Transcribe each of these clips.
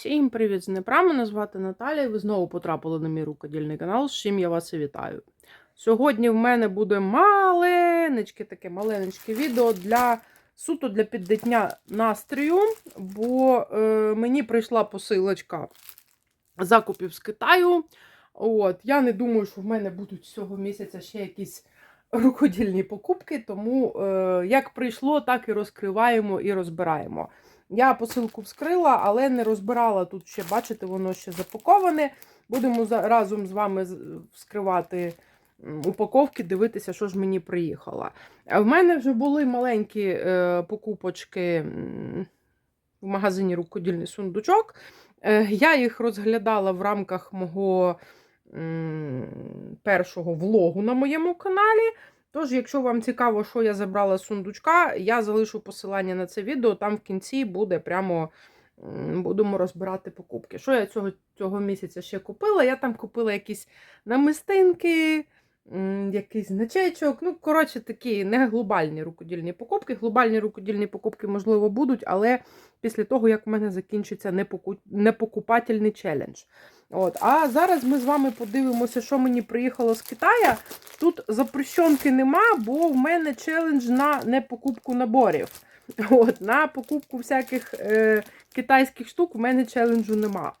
Всім привіт з Дніпра, мене звати Наталія, і ви знову потрапили на мій рукодільний канал, з чим я вас і вітаю. Сьогодні в мене буде маленечке таке маленечке відео для суто для піддення настрою, бо е, мені прийшла посилочка закупів з Китаю. От, Я не думаю, що в мене будуть цього місяця ще якісь рукодільні покупки, тому е, як прийшло, так і розкриваємо і розбираємо. Я посилку вскрила, але не розбирала тут ще, бачите, воно ще запаковане. Будемо разом з вами вскривати упаковки, дивитися, що ж мені приїхало. В мене вже були маленькі е, покупочки в магазині рукодільний сундучок. Е, я їх розглядала в рамках мого першого влогу на моєму каналі. Тож, якщо вам цікаво, що я забрала з сундучка, я залишу посилання на це відео. Там в кінці буде прямо будемо розбирати покупки. Що я цього, цього місяця ще купила? Я там купила якісь намистинки, якийсь значечок. Ну, коротше, такі не глобальні рукодільні покупки. Глобальні рукодільні покупки, можливо, будуть, але після того, як в мене закінчиться непокупательний челендж. От. А зараз ми з вами подивимося, що мені приїхало з Китая. Тут запрещенки нема, бо в мене челендж на непокупку наборів. От, На покупку всяких е, китайських штук в мене челенджу нема.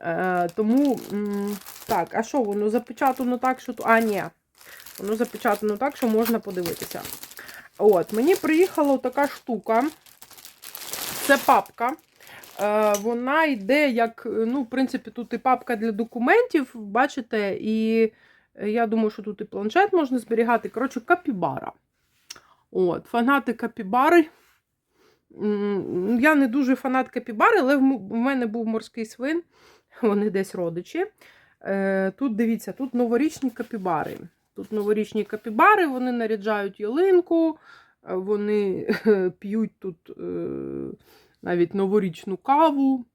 Е, тому, м, так, а що воно запечатано так, що. А, ні. Воно запечатано так, що можна подивитися. От, Мені приїхала така штука. Це папка. Е, Вона йде як, ну, в принципі, тут і папка для документів, бачите, і е, я думаю, що тут і планшет можна зберігати. Коротше, капібара. От, Фанати капібари. Я не дуже фанат капібари, але в мене був морський свин, вони десь родичі. Е, Тут дивіться, тут новорічні капібари. Тут новорічні капібари, вони наряджають ялинку, вони п'ють тут навіть новорічну каву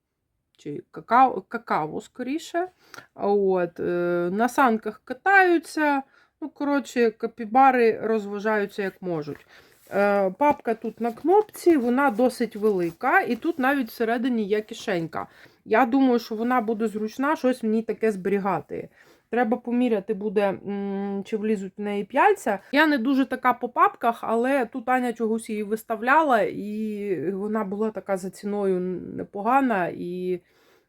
чи какао, какао скоріше. От, е, на санках катаються. Ну, коротше, капібари розважаються як можуть. Е, Папка тут на кнопці, вона досить велика, і тут навіть всередині є кишенька. Я думаю, що вона буде зручна щось ній таке зберігати. Треба поміряти буде, чи влізуть в неї п'яльця. Я не дуже така по папках, але тут Аня чогось її виставляла, і вона була така за ціною непогана. І,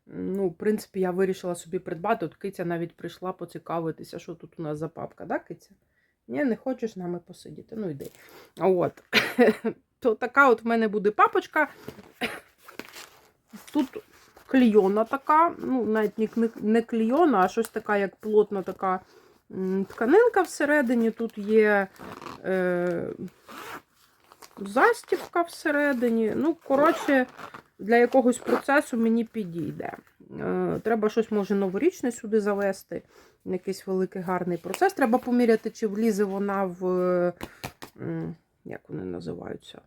ну, в принципі, я вирішила собі придбати. От киця навіть прийшла поцікавитися, що тут у нас за папка, да, киця? Ні, не хочеш з нами посидіти. Ну йди. От. То така от в мене буде папочка. Тут клійона така, ну, навіть не, клійона, а щось така, як плотна така тканинка всередині. Тут є е, застібка всередині. Ну, коротше, для якогось процесу мені підійде. Е, треба щось, може, новорічне сюди завести. Якийсь великий гарний процес. Треба поміряти, чи влізе вона в. Як вони називаються?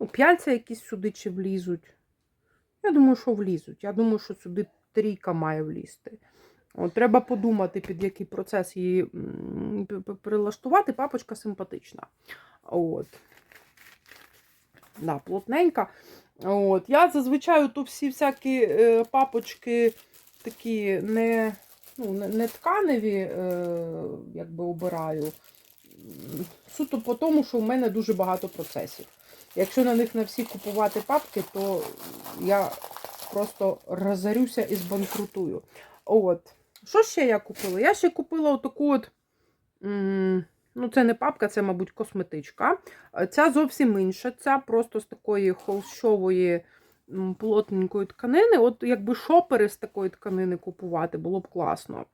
Ну, п'яльця якісь сюди чи влізуть. Я думаю, що влізуть. Я думаю, що сюди трійка має влізти. От, треба подумати, під який процес її прилаштувати. Папочка симпатична. От. Да, плотненька. От. Я зазвичай то всі всякі е, папочки такі не, ну, не тканеві, е, якби обираю. Суто по тому, що в мене дуже багато процесів. Якщо на них на всі купувати папки, то я просто розорюся і збанкрутую. От. Що ще я купила? Я ще купила отаку от. Ну, це не папка, це, мабуть, косметичка. Ця зовсім інша. Ця просто з такої холщової плотненької тканини. От якби шопери з такої тканини купувати, було б класно.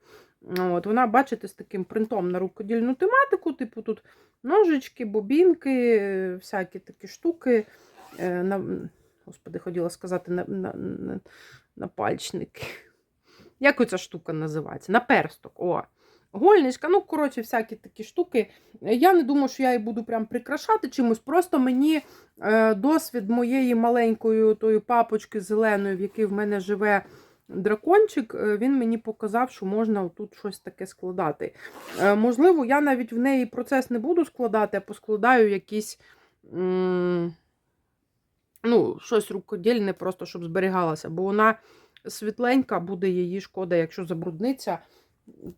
От, Вона, бачите, з таким принтом на рукодільну тематику, типу тут ножички, бобінки, всякі такі штуки. Е, На, господи, хотіла сказати, на, на, на, на пальчники. Як оця штука називається? На персток. О. Гольничка, ну, коротше, всякі такі штуки. Я не думаю, що я її буду прям прикрашати чимось. Просто мені е, досвід моєї маленької тої папочки зеленої, в якій в мене живе дракончик, е, він мені показав, що можна тут щось таке складати. Е, можливо, я навіть в неї процес не буду складати, а поскладаю якісь. Ну, щось рукодільне, просто щоб зберігалося, бо вона світленька, буде її шкода, якщо забрудниться.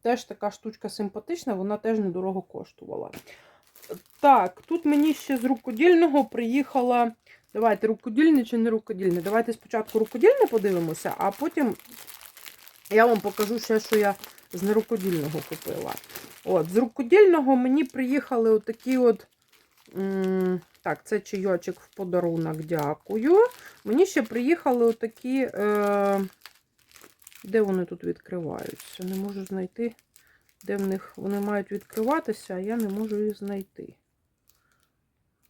Теж така штучка симпатична, вона теж недорого коштувала. Так, тут мені ще з рукодільного приїхала. Давайте рукодільне чи не рукодільне. Давайте спочатку рукодільне подивимося, а потім я вам покажу ще, що я з нерукодільного купила. От, З рукодільного мені приїхали отакі от. Так, це чайочок в подарунок, дякую. Мені ще приїхали отакі. Е, де вони тут відкриваються? Не можу знайти, де в них вони мають відкриватися, а я не можу їх знайти.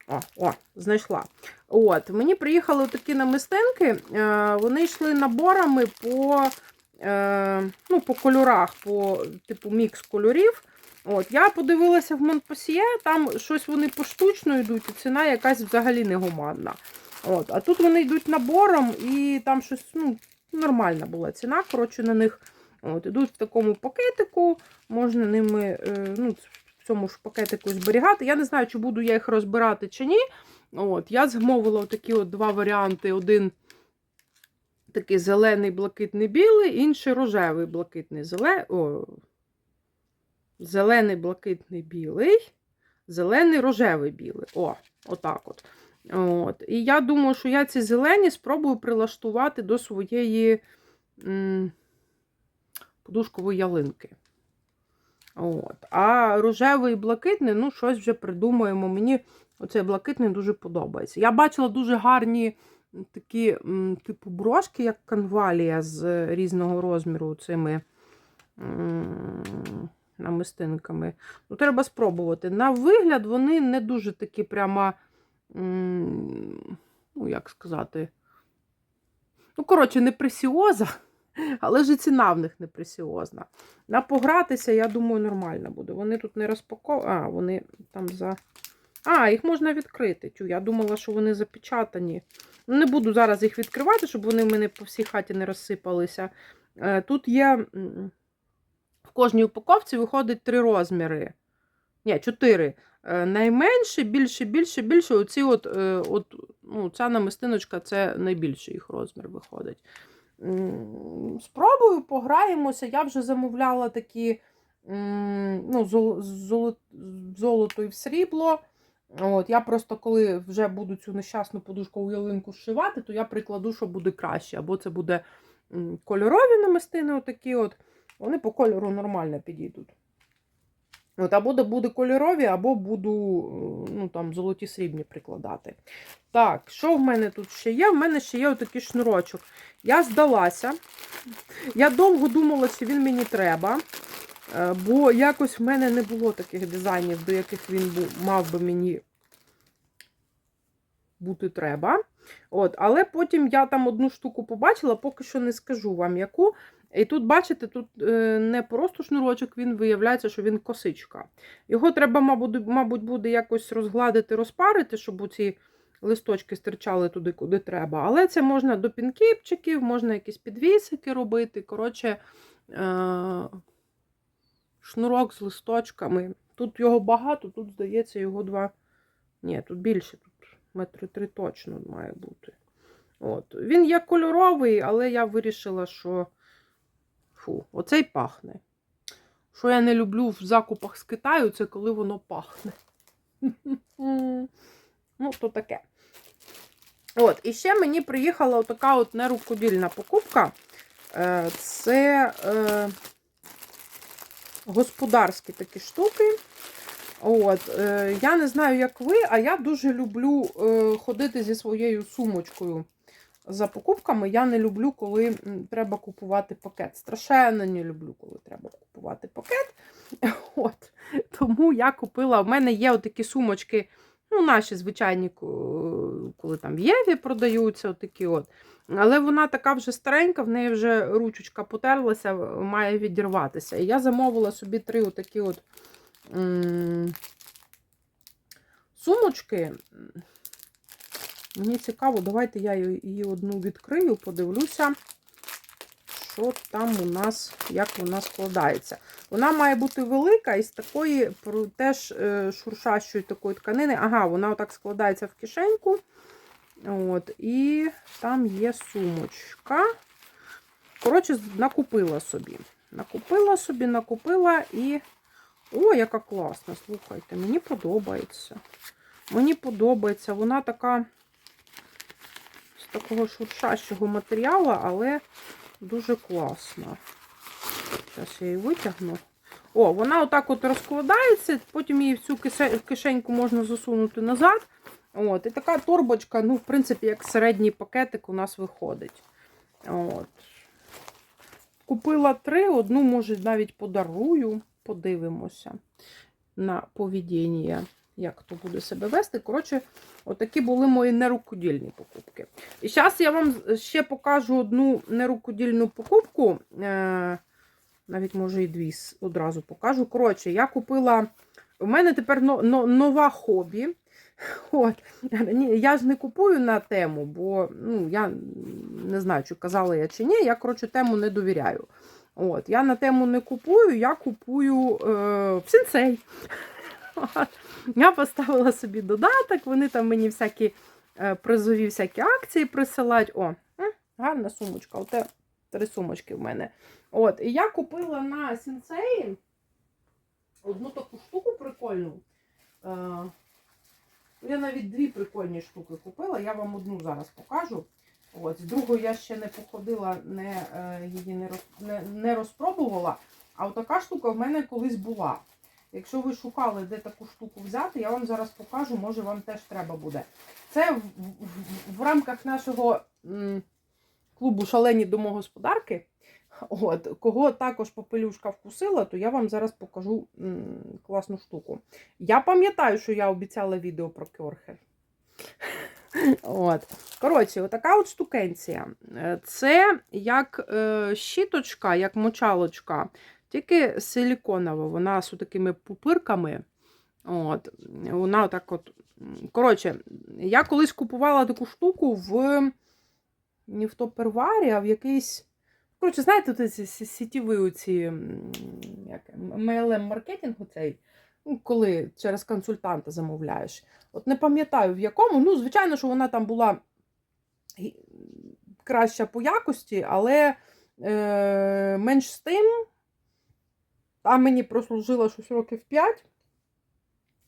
О, о, знайшла. От, мені приїхали такі намистинки. Е, вони йшли наборами по, е, ну, по кольорах, по типу мікс кольорів. От, я подивилася в Монпасьє, там щось вони поштучно йдуть, і ціна якась взагалі негуманна. От, а тут вони йдуть набором, і там щось ну, нормальна була ціна. Коротше, на них от, ідуть в такому пакетику, можна ними е, ну, в цьому ж пакетику зберігати. Я не знаю, чи буду я їх розбирати чи ні. От, Я змовила такі от два варіанти. Один такий зелений, блакитний, білий, інший рожевий, блакитний, зелений. О, зелений, блакитний, білий, зелений, рожевий, білий. О, отак от. От. І я думаю, що я ці зелені спробую прилаштувати до своєї м, подушкової ялинки. От. А рожевий і блакитний, ну, щось вже придумаємо. Мені оцей блакитний дуже подобається. Я бачила дуже гарні такі, типу, брошки, як канвалія з різного розміру цими намистинками. Ну, треба спробувати. На вигляд, вони не дуже такі прямо, ну, як сказати, ну, коротше, не пресіоза. Але ж і ціна в них не пресіозна. На погратися, я думаю, нормально буде. Вони тут не розпаковані. А, вони там за. А, їх можна відкрити. Тю, я думала, що вони запечатані. Ну, Не буду зараз їх відкривати, щоб вони в мене по всій хаті не розсипалися. Е, Тут є в кожній упаковці виходить три розміри. Ні, чотири. Е, Найменше, більше, більше, більше. Оці от, е, от, ну, ця намистиночка це найбільший їх розмір виходить. Спробую, пограємося. Я вже замовляла такі ну, золото, золото і в срібло. От, я просто коли вже буду цю нещасну подушкову ялинку зшивати, то я прикладу, що буде краще. Або це буде кольорові намистини, отакі от, вони по кольору нормально підійдуть. От, або де буде кольорові, або буду е, ну, там, золоті срібні прикладати. Так, що в мене тут ще є? В мене ще є отакий шнурочок. Я здалася. Я довго думала, чи він мені треба. е, Бо якось в мене не було таких дизайнів, до яких він мав би мені бути треба. От, Але потім я там одну штуку побачила, поки що не скажу вам яку. І тут, бачите, тут е, не просто шнурочок, він виявляється, що він косичка. Його треба, мабуть, буде якось розгладити, розпарити, щоб ці листочки стирчали туди, куди треба. Але це можна до пінкіпчиків, можна якісь підвісики робити. Коротше, е, шнурок з листочками. Тут його багато, тут, здається, його два. Ні, тут більше, тут метри три точно має бути. От. Він є кольоровий, але я вирішила, що фу, оцей пахне. Що я не люблю в закупах з Китаю, це коли воно пахне. Ну, то таке. От, і ще мені приїхала така от нерукодільна покупка. Е, Це е, господарські такі штуки. От, е, Я не знаю, як ви, а я дуже люблю ходити зі своєю сумочкою за покупками. Я не люблю, коли треба купувати пакет. Страшенно не люблю, коли треба купувати пакет. От, Тому я купила. У мене є отакі сумочки, ну, наші звичайні, коли там в Єві продаються, отакі от. Але вона така вже старенька, в неї вже ручечка потерлася, має відірватися. І я замовила собі три отакі от сумочки. Мені цікаво, давайте я її одну відкрию, подивлюся, що там у нас, як вона складається. Вона має бути велика із такої теж е, шуршащої такої тканини. Ага, вона отак складається в кишеньку. От, І там є сумочка. коротше, накупила собі. Накупила собі, накупила і. О, яка класна, слухайте, мені подобається. Мені подобається. Вона така такого шуршащого матеріалу, але дуже класна. Зараз я її витягну. О, вона отак от розкладається, потім її в цю кишеньку можна засунути назад. От, і така торбочка, ну, в принципі, як середній пакетик у нас виходить. От. Купила три, одну, може, навіть подарую. Подивимося на поведіння, як хто буде себе вести. Коротше, отакі були мої нерукодільні покупки. І зараз я вам ще покажу одну нерукодільну покупку. Е, навіть, може, і дві одразу покажу. Коротше, я купила. У мене тепер но, но, нова хобі. От. Я ж не купую на тему, бо ну, я не знаю, чи казала я чи ні. Я, коротше, тему не довіряю. От. Я на тему не купую, я купую е, в сенсей. Я поставила собі додаток, вони там мені всякі е, призові всякі акції присилають. О, гарна сумочка. Оте три сумочки в мене. От, і я купила на сенсеї одну таку штуку прикольну. Е, я навіть дві прикольні штуки купила, я вам одну зараз покажу. От, з я ще не походила, не, е, її не, не, не розпробувала. А така штука в мене колись була. Якщо ви шукали, де таку штуку взяти, я вам зараз покажу, може вам теж треба буде. Це в, в, в рамках нашого м, клубу Шалені домогосподарки. От, кого також попелюшка вкусила, то я вам зараз покажу м, класну штуку. Я пам'ятаю, що я обіцяла відео про кьорхер. От. Коротше, отака от штукенція. Е, Це як е, щіточка, як мочалочка, тільки силіконова. Вона з такими пупирками. От. Вона отак от. Коротше, я колись купувала таку штуку в не в топерварі, а в якийсь. Коротше, знаєте, ці сі- сітєві оці, як, MLM-маркетинг оцей, ну, коли через консультанта замовляєш. От не пам'ятаю в якому. Ну, звичайно, що вона там була краща по якості, але е, менш з тим, там мені прослужило щось років 5.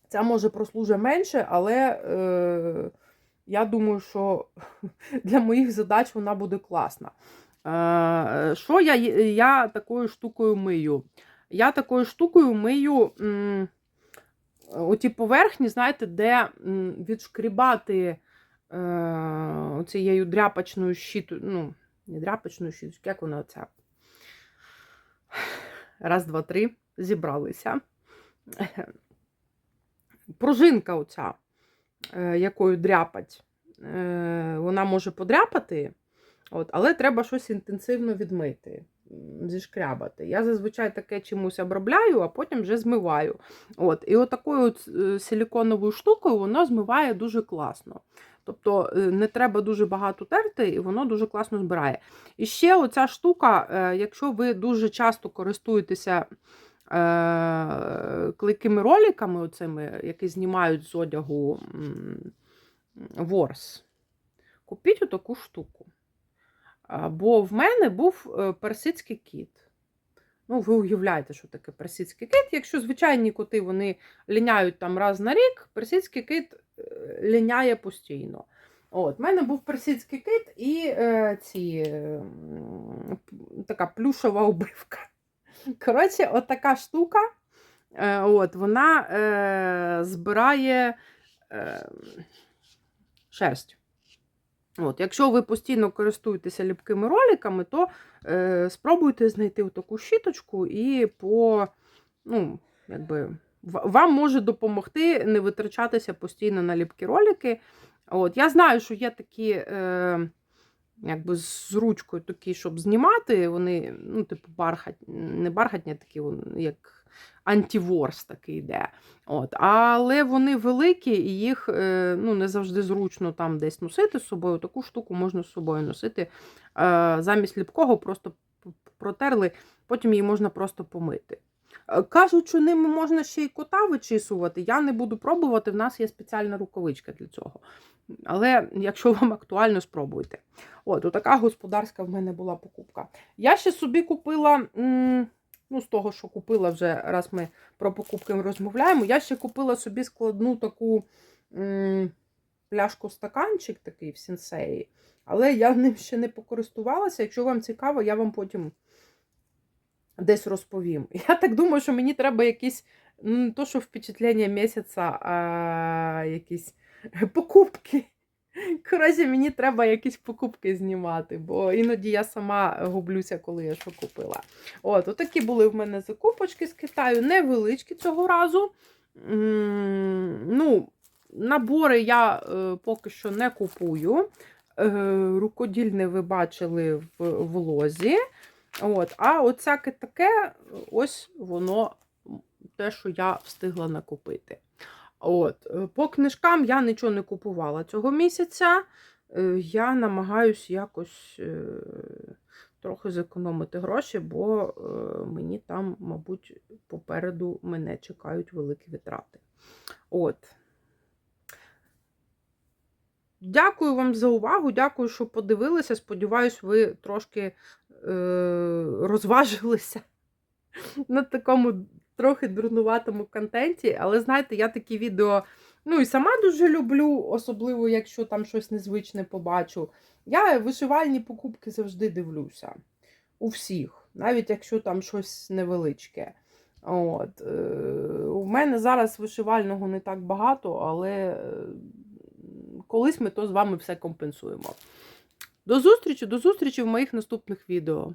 Ця може прослужить менше, але е, я думаю, що для моїх задач вона буде класна. Е, Що я, я такою штукою мию? Я такою штукою мию м, оті поверхні, знаєте, де м, відшкрібати е, цією дряпачною щитою, ну, не дряпачною щитою, як вона ця? Раз, два, три, зібралися. Пружинка оця, е, якою дряпать, е, вона може подряпати, от, але треба щось інтенсивно відмити, зішкрябати. Я зазвичай таке чимось обробляю, а потім вже змиваю. От, і отакою от е, силіконовою штукою воно змиває дуже класно. Тобто е, не треба дуже багато терти, і воно дуже класно збирає. І ще оця штука, е, якщо ви дуже часто користуєтеся е, клейкими роликами, оцими, які знімають з одягу ворс, купіть отаку штуку. Бо в мене був персидський кіт. Ну, ви уявляєте, що таке персидський кит. Якщо звичайні коти вони ліняють там раз на рік, персидський кит ліняє постійно. От, в мене був персидський кит і е, ці, е, така плюшова обивка. Коротше, от штука. Е, от, вона е, збирає е, шерсть. От, якщо ви постійно користуєтеся ліпкими роликами, то е, спробуйте знайти таку щіточку і по, ну, якби, вам може допомогти не витрачатися постійно на ліпкі ролики. От, я знаю, що є такі, е, якби з ручкою такі, щоб знімати, вони, ну, типу, бархат, не бархатні, такі, як антиворс такий йде. От. Але вони великі і їх е, ну, не завжди зручно там десь носити з собою. Таку штуку можна з собою носити. Е, Замість ліпкого просто протерли, потім її можна просто помити. Е, Кажуть, що ними можна ще й кота вичісувати. Я не буду пробувати, в нас є спеціальна рукавичка для цього. Але якщо вам актуально, спробуйте. От, така господарська в мене була покупка. Я ще собі купила, ну, з того, що купила вже, раз ми про покупки розмовляємо, я ще купила собі складну таку пляшку-стаканчик такий в сінсеї. Але я ним ще не покористувалася. Якщо вам цікаво, я вам потім десь розповім. Я так думаю, що мені треба якісь, ну, не то, що впечатлення місяця, а якісь покупки. Коротше, мені треба якісь покупки знімати, бо іноді я сама гублюся, коли я що купила. От, отакі були в мене закупочки з Китаю, невеличкі цього разу. Ну, набори я е, поки що не купую. Е, рукодільне ви бачили в влозі. От, а оцяке таке, ось воно те, що я встигла накупити. От, е, по книжкам я нічого не купувала цього місяця. Е, Я намагаюсь якось е, трохи зекономити гроші, бо мені там, мабуть, попереду мене чекають великі витрати. От. Дякую вам за увагу, дякую, що подивилися. Сподіваюсь, ви трошки розважилися на такому трохи дурнуватому контенті. Але знаєте, я такі відео ну і сама дуже люблю, особливо, якщо там щось незвичне побачу. Я вишивальні покупки завжди дивлюся. У всіх, навіть якщо там щось невеличке. От. Е, у мене зараз вишивального не так багато, але е, колись ми то з вами все компенсуємо. До зустрічі, до зустрічі в моїх наступних відео.